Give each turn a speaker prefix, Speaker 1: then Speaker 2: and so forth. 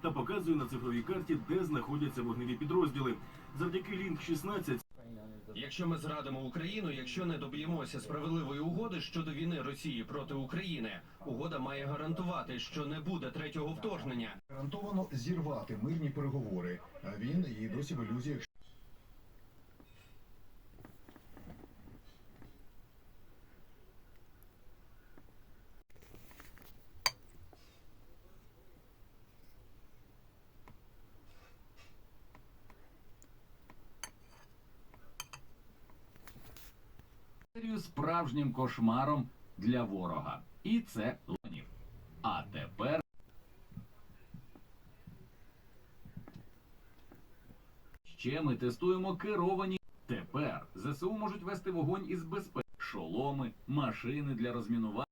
Speaker 1: та показує на цифровій карті, де знаходяться вогневі підрозділи. Завдяки Лінк 16
Speaker 2: Якщо ми зрадимо Україну, якщо не доб'ємося справедливої угоди щодо війни Росії проти України, угода має гарантувати, що не буде третього вторгнення.
Speaker 3: Гарантовано зірвати мирні переговори. А він і досі в ілюзіях.
Speaker 4: Справжнім кошмаром для ворога. І це лонів. А тепер ще ми тестуємо керовані. Тепер ЗСУ можуть вести вогонь із безпеки, шоломи, машини для розмінування.